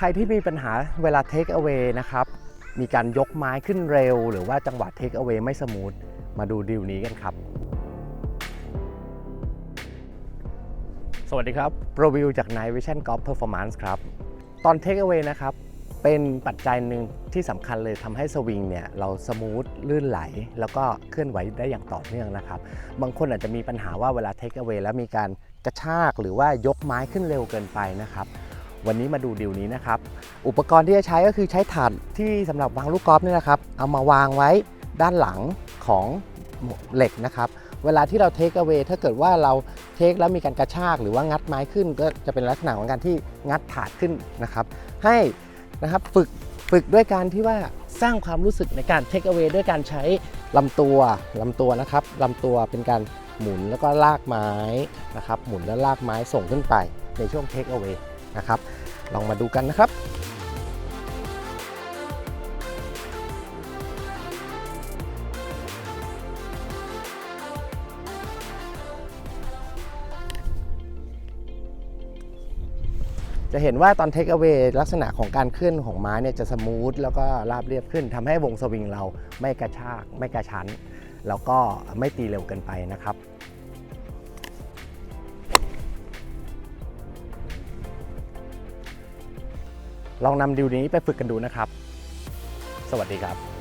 ใครที่มีปัญหาเวลาเทคเอา a y นะครับ มีการยกไม้ขึ้นเร็ว หรือว่าจังหวะเทคเอา a y ไม่สมูท มาดูดีลนี้กันครับ สวัสดีครับโปรวิวจาก Night Vision Golf Performance ครับ ตอนเทคเอา a y นะครับ เป็นปัจจัยหนึ่งที่สำคัญเลยทำให้สวิงเนี่ย เราสมูทลื่นไหล แล้วก็เคลื่อนไหวได้อย่างต่อเนื่องนะครับ บางคนอาจจะมีปัญหาว่าเวลาเทคเอา a y แล้วมีการกระชากหรือว่ายกไม้ขึ้นเร็วเกินไปนะครับ วันนี้มาดูดีลนี้นะครับ อุปกรณ์ที่จะใช้ก็คือใช้ถาดที่สำหรับวางลูกกอล์ฟนี่นะครับ เอามาวางไว้ด้านหลังของเหล็กนะครับ เวลาที่เราเทคเอา a y ถ้าเกิดว่าเราเทคแล้วมีการกระชากหรือว่างัดไม้ขึ้น ก็จะเป็นลักษณะของการที่งัดถาดขึ้นนะครับ ให้นะครับฝึกฝึกด้วยการที่ว่าสร้างความรู้สึกในการเทคเอา a y ด้วยการใช้ลำตัวลำตัวนะครับลำตัวเป็นการหมุนแล้วก็ลากไม้นะครับหมุนแล้วลากไม้ส่งขึ้นไปในช่วงเทคเอา a y นะครับ ลองมาดูกันนะครับจะเห็นว่าตอนเทคเอา a y ลักษณะของการเคลื่อนของไม้เนี่ยจะสมูทแล้วก็ราบเรียบขึ้นทำให้วงสวิงเราไม่กระชากไม่กระชั้น แล้วก็ไม่ตีเร็วเกินไปนะครับ ลองนำดิวนี้ไปฝึกกันดูนะครับ สวัสดีครับ